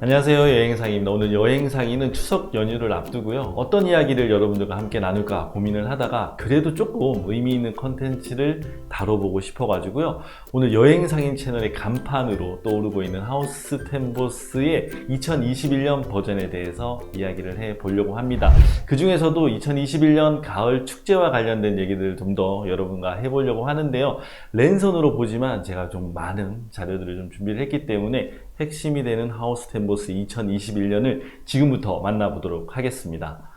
안녕하세요 여행상입니다. 오늘 여행상의는 추석 연휴를 앞두고요. 어떤 이야기를 여러분들과 함께 나눌까 고민을 하다가 그래도 조금 의미 있는 컨텐츠를 다뤄보고 싶어 가지고요. 오늘 여행상인 채널의 간판으로 떠오르고 있는 하우스 템보스의 2021년 버전에 대해서 이야기를 해 보려고 합니다. 그 중에서도 2021년 가을 축제와 관련된 얘기들을 좀 더 여러분과 해보려고 하는데요. 랜선으로 보지만 제가 좀 많은 자료들을 좀 준비를 했기 때문에 핵심이 되는 하우스 템보스 2021년을 지금부터 만나보도록 하겠습니다.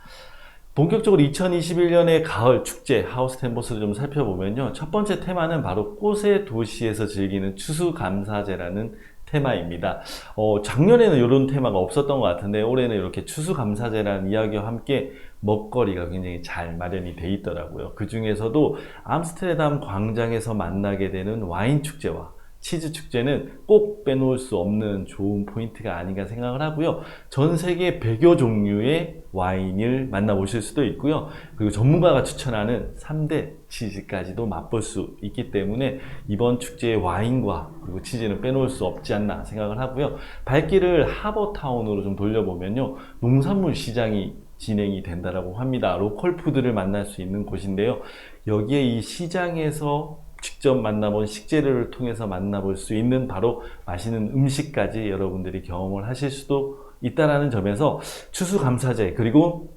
본격적으로 2021년의 가을 축제 하우스 템보스를 좀 살펴보면요. 첫 번째 테마는 바로 꽃의 도시에서 즐기는 추수감사제라는 테마입니다. 어, 작년에는 이런 테마가 없었던 것 같은데 올해는 이렇게 추수감사제라는 이야기와 함께 먹거리가 굉장히 잘 마련이 돼 있더라고요. 그 중에서도 암스테르담 광장에서 만나게 되는 와인 축제와 치즈 축제는 꼭 빼놓을 수 없는 좋은 포인트가 아닌가 생각을 하고요. 전 세계 100여 종류의 와인을 만나보실 수도 있고요. 그리고 전문가가 추천하는 3대 치즈까지도 맛볼 수 있기 때문에 이번 축제의 와인과 그리고 치즈는 빼놓을 수 없지 않나 생각을 하고요. 발길을 하버타운으로 좀 돌려보면요. 농산물 시장이 진행이 된다라고 합니다. 로컬 푸드를 만날 수 있는 곳인데요. 여기에 이 시장에서 직접 만나본 식재료를 통해서 만나볼 수 있는 바로 맛있는 음식까지 여러분들이 경험을 하실 수도 있다라는 점에서 추수감사제 그리고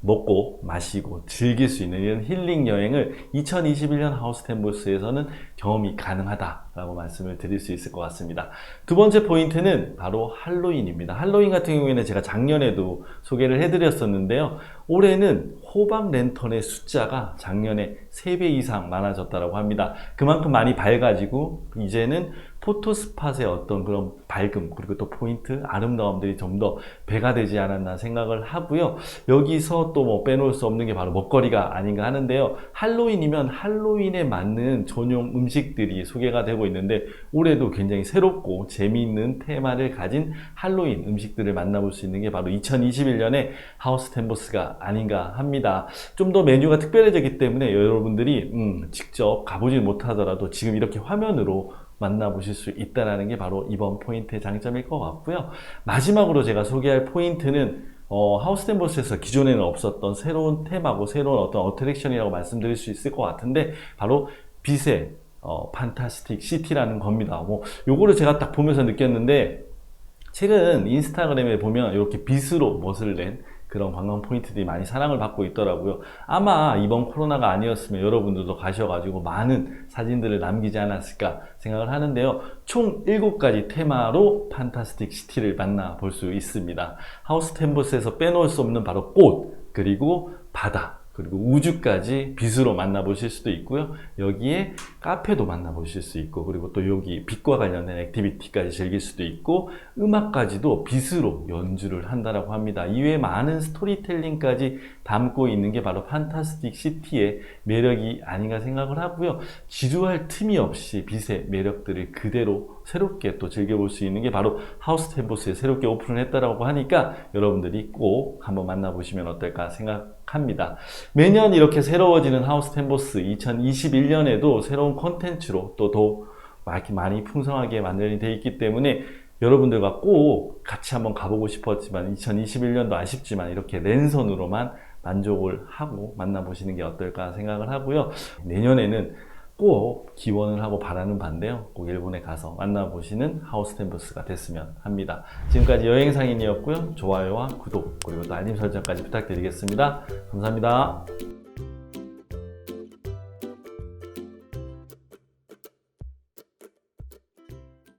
먹고 마시고 즐길 수 있는 이런 힐링 여행을 2021년 하우스 템보스에서는 경험이 가능하다라고 말씀을 드릴 수 있을 것 같습니다. 두 번째 포인트는 바로 할로윈입니다. 할로윈 같은 경우에는 제가 작년에도 소개를 해드렸었는데요. 올해는 호박 랜턴의 숫자가 작년에 3배 이상 많아졌다고 합니다. 그만큼 많이 밝아지고 이제는 포토스팟의 어떤 그런 밝음 그리고 또 포인트 아름다움들이 좀 더 배가 되지 않았나 생각을 하고요. 여기서 또 뭐 빼놓을 수 없는 게 바로 먹거리가 아닌가 하는데요. 할로윈이면 할로윈에 맞는 전용 음식들이 소개가 되고 있는데 올해도 굉장히 새롭고 재미있는 테마를 가진 할로윈 음식들을 만나볼 수 있는 게 바로 2021년의 하우스 템보스가 아닌가 합니다. 좀 더 메뉴가 특별해졌기 때문에 여러분들이 음, 직접 가보지 못하더라도 지금 이렇게 화면으로 만나보실 수 있다는 게 바로 이번 포인트의 장점일 것 같고요. 마지막으로 제가 소개할 포인트는 어, 하우스 템버스에서 기존에는 없었던 새로운 테마고 새로운 어떤 어트랙션이라고 말씀드릴 수 있을 것 같은데 바로 빛의 어, 판타스틱 시티라는 겁니다. 뭐 요거를 제가 딱 보면서 느꼈는데 최근 인스타그램에 보면 이렇게 빛으로 멋을 낸 그런 관광 포인트들이 많이 사랑을 받고 있더라고요. 아마 이번 코로나가 아니었으면 여러분들도 가셔가지고 많은 사진들을 남기지 않았을까 생각을 하는데요. 총 7가지 테마로 판타스틱 시티를 만나볼 수 있습니다. 하우스 템버스에서 빼놓을 수 없는 바로 꽃, 그리고 바다, 그리고 우주까지 빛으로 만나보실 수도 있고요. 여기에 카페도 만나보실 수 있고, 그리고 또 여기 빛과 관련된 액티비티까지 즐길 수도 있고, 음악까지도 빛으로 연주를 한다라고 합니다. 이외에 많은 스토리텔링까지 담고 있는 게 바로 판타스틱 시티의 매력이 아닌가 생각을 하고요. 지루할 틈이 없이 빛의 매력들을 그대로 새롭게 또 즐겨볼 수 있는 게 바로 하우스 템보스에 새롭게 오픈을 했다라고 하니까 여러분들이 꼭 한번 만나보시면 어떨까 생각합니다. 매년 이렇게 새로워지는 하우스 템보스 2021년에도 새로운 콘텐츠로 또더 많이 풍성하게 마련이 되어 있기 때문에 여러분들과 꼭 같이 한번 가보고 싶었지만 2021년도 아쉽지만 이렇게 랜선으로만 만족을 하고 만나보시는 게 어떨까 생각을 하고요. 내년에는 꼭 기원을 하고 바라는 반대요. 꼭 일본에 가서 만나보시는 하우스 템버스가 됐으면 합니다. 지금까지 여행상인이었고요. 좋아요와 구독 그리고 또 알림 설정까지 부탁드리겠습니다. 감사합니다.